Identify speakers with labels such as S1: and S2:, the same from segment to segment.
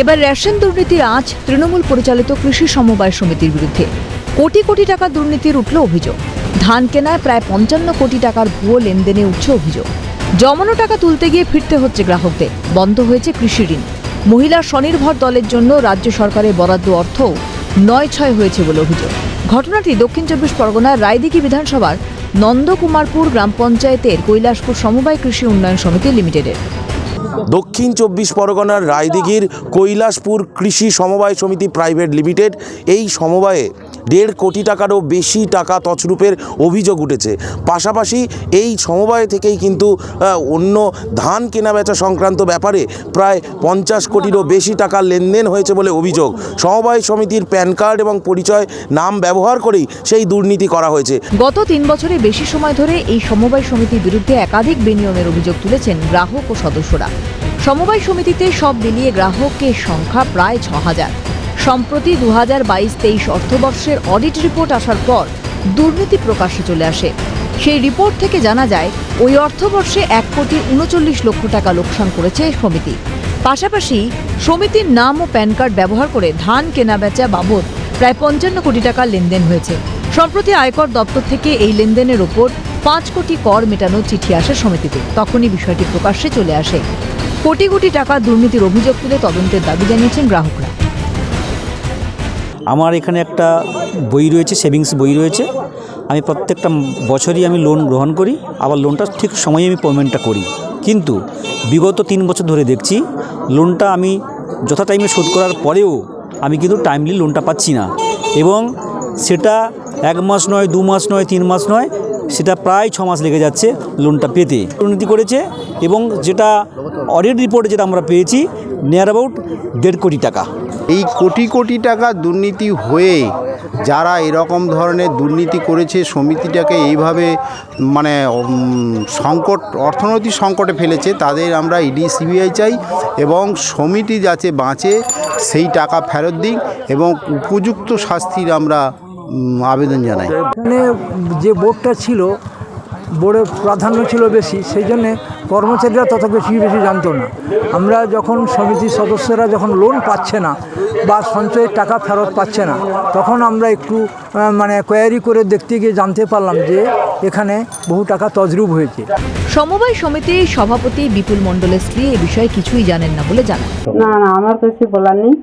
S1: এবার রেশন দুর্নীতি আজ তৃণমূল পরিচালিত কৃষি সমবায় সমিতির বিরুদ্ধে। কোটি কোটি টাকা দুর্নীতির উঠল অভিযোগ। ধান কেনায় প্রায় পঞ্চান্ন কোটি টাকার ভুয়ো লেনদেনে উঠছে অভিযোগ। জমানো টাকা তুলতে গিয়ে ফিরতে হচ্ছে গ্রাহকদের। বন্ধ হয়েছে কৃষি ঋণ। মহিলা স্বনির্ভর দলের জন্য রাজ্য সরকারের বরাদ্দ অর্থ নয় ছয় হয়েছে বলে অভিযোগ। ঘটনাটি দক্ষিণ চব্বিশ পরগনার রায়দিঘি বিধানসভার নন্দকুমারপুর গ্রাম পঞ্চায়েতের কৈলাসপুর সমবায় কৃষি উন্নয়ন সমিতি লিমিটেডের।
S2: দক্ষিণ চব্বিশ পরগনার রায়দিঘির কৈলাসপুর কৃষি সমবায় সমিতি প্রাইভেট লিমিটেড এই সমবায়ে দেড় কোটি টাকারও বেশি টাকা তছরূপের অভিযোগ উঠেছে। পাশাপাশি এই সমবায় থেকেই কিন্তু অন্য ধান কেনাবেচা সংক্রান্ত ব্যাপারে প্রায় পঞ্চাশ কোটিরও বেশি টাকা লেনদেন হয়েছে বলে অভিযোগ। সমবায় সমিতির প্যান কার্ড এবং পরিচয় নাম ব্যবহার করেই সেই দুর্নীতি করা হয়েছে।
S1: গত তিন বছরে বেশি সময় ধরে এই সমবায় সমিতির বিরুদ্ধে একাধিক বেনিয়মের অভিযোগ তুলেছেন গ্রাহক ও সদস্যরা। সমবায় সমিতিতে সব মিলিয়ে গ্রাহকের সংখ্যা প্রায় ছ হাজার। সম্প্রতি দু হাজার বাইশ তেইশ অর্থবর্ষের অডিট রিপোর্ট আসার পর দুর্নীতি প্রকাশ্যে চলে আসে। সেই রিপোর্ট থেকে জানা যায়, ওই অর্থবর্ষে এক কোটি উনচল্লিশ লক্ষ টাকা লোকসান করেছে সমিতি। পাশাপাশি সমিতির নাম ও প্যান কার্ড ব্যবহার করে ধান কেনাবেচা বাবদ প্রায় পঞ্চান্ন কোটি টাকার লেনদেন হয়েছে। সম্প্রতি আয়কর দপ্তর থেকে এই লেনদেনের ওপর পাঁচ কোটি কর মেটানোর চিঠি আসে সমিতিতে। তখনই বিষয়টি প্রকাশ্যে চলে আসে। কোটি কোটি টাকা দুর্নীতির অভিযোগ তুলে তদন্তের দাবি জানিয়েছেন গ্রাহকরা।
S3: আমার এখানে একটা বই রয়েছে সেভিংস বই রয়েছে। আমি প্রত্যেকটা বছরই আমি লোন গ্রহণ করি, আবার লোনটা ঠিক সময়ে আমি পেমেন্টটা করি। কিন্তু বিগত তিন বছর ধরে দেখছি লোনটা আমি যথা টাইমে শোধ করার পরেও আমি কিন্তু টাইমলি লোনটা পাচ্ছি না। এবং সেটা এক মাস নয়, দু মাস নয়, তিন মাস নয়, সেটা প্রায় ছ মাস লেগে যাচ্ছে লোনটা পেতে। উন্নতি করেছে এবং যেটা অডিট রিপোর্টে যেটা আমরা পেয়েছি নিয়ার অ্যাবাউট দেড় কোটি টাকা।
S4: এই কোটি কোটি টাকা দুর্নীতি হয়ে যারা এরকম ধরনের দুর্নীতি করেছে, সমিতিটাকে এইভাবে মানে সংকট, অর্থনৈতিক সংকটে ফেলেছে, তাদের আমরা ইডি, সিবিআই চাই এবং সমিতি যাতে বাঁচে, সেই টাকা ফেরত দিক এবং উপযুক্ত শাস্তির আমরা আবেদন জানাই।
S5: যে বোর্ডটা ছিল বোর্ডের প্রাধান্য ছিল বেশি সেই জন্যে কর্মচারীরা তত বেশি বেশি জানতো না। আমরা যখন সমিতির সদস্যরা যখন লোন পাচ্ছে না বা সঞ্চয়ের টাকা ফেরত পাচ্ছে না তখন আমরা একটু মানে কোয়ারি করে দেখতে গিয়ে জানতে পারলাম যে এখানে বহু টাকা তজরুব হয়েছে।
S1: সমবায় সমিতির সভাপতি বিপুল মণ্ডলের স্ত্রী এ বিষয়ে কিছুই জানেন না বলে জানান।
S6: না না আমার কাছে বলার নেই।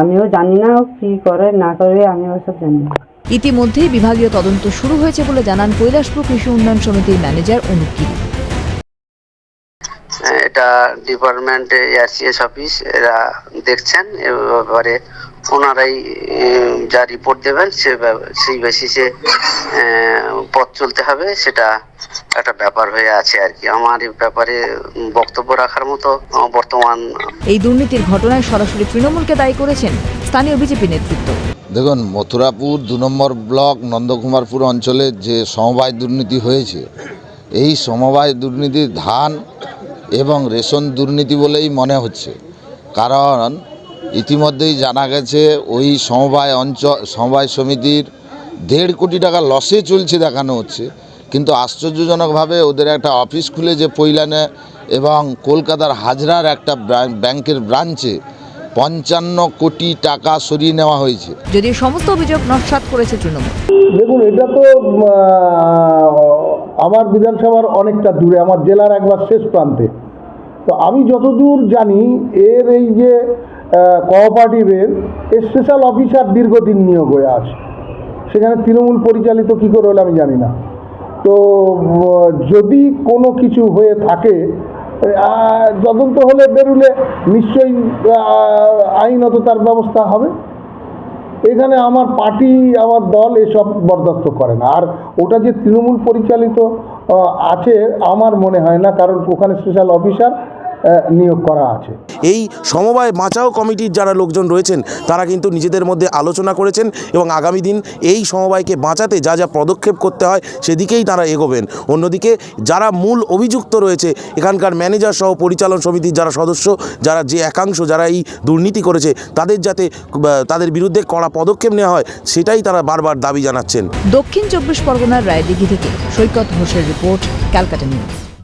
S6: আমিও জানি না কি করে না করে আমি ওসব জানি না।
S1: ইতিমধ্যেই বিভাগীয় তদন্ত শুরু হয়েছে বলে জানান কৈলাসপুর কৃষি উন্নয়ন সমিতির ম্যানেজার অনুপ গিরি।
S7: এটা ডিপার্টমেন্ট এয়ারসিএস অফিস এরা দেখছেন এ ব্যাপারে ওনারাই যা রিপোর্ট দেবেন সে সেই বেসিসে পথ চলতে হবে সেটা একটা ব্যাপার হয়ে আছে আর কি। আমার এই ব্যাপারে বক্তব্য রাখার মতো বর্তমান
S1: এই দুর্নীতির ঘটনায় সরাসরি তৃণমূলকে দায়ী করেছেন স্থানীয় বিজেপি নেতৃত্ব।
S8: দেখুন, মথুরাপুর দু নম্বর ব্লক নন্দকুমারপুর অঞ্চলে যে সমবায় দুর্নীতি হয়েছে, এই সমবায় দুর্নীতি ধান এবং রেশন দুর্নীতি বলেই মনে হচ্ছে। কারণ, ইতিমধ্যেই জানা গেছে, ওই সমবায় অঞ্চল, সমবায় সমিতির দেড় কোটি টাকা লসে চলছে দেখানো হচ্ছে। কিন্তু আশ্চর্যজনকভাবে ওদের একটা অফিস খুলে যে পৈলানে এবং কলকাতার হাজরার একটা ব্যাংকের ব্রাঞ্চে পঞ্চান্ন কোটি টাকা সরিয়ে নেওয়া হয়েছে।
S1: যদিও সমস্ত অভিযোগ নস্বাত করেছে তৃণমূল।
S9: দেখুন এটা তো আমার বিধানসভার অনেকটা দূরে আমার জেলার একবার শেষ প্রান্তে। তো আমি যতদূর জানি এর এই যে কোঅপারেটিভের স্পেশাল অফিসার দীর্ঘদিন নিয়োগ হয়ে আছে। সেখানে তৃণমূল পরিচালিত কী করে হলে আমি জানি না। তো যদি কোনো কিছু হয়ে থাকে তদন্ত হলে বেরুলে নিশ্চয়ই আইনত তার ব্যবস্থা হবে। এখানে আমার পার্টি, আমার দল এসব বরদাস্ত করে না। আর ওটা যে তৃণমূল পরিচালিত আছে, আমার মনে হয় না, কারণ ওখানে স্পেশাল অফিসার নিয়োগ করা আছে।
S2: এই সমবায় বাঁচাও কমিটির যারা লোকজন রয়েছেন তারা কিন্তু নিজেদের মধ্যে আলোচনা করেছেন এবং আগামী দিন এই সমবায়কে বাঁচাতে যা যা পদক্ষেপ করতে হয় সেদিকেই তারা এগোবেন। অন্যদিকে যারা মূল অভিযুক্ত রয়েছে এখানকার ম্যানেজার সহ পরিচালন সমিতির যারা সদস্য যারা যে একাংশ যারা এই দুর্নীতি করেছে তাদের যাতে তাদের বিরুদ্ধে কড়া পদক্ষেপ নেওয়া হয় সেটাই তারা বারবার দাবি জানাচ্ছেন।
S1: দক্ষিণ চব্বিশ পরগনার রায়দিঘি থেকে সৈকত ঘোষের রিপোর্ট ক্যালকাটা নিউজ।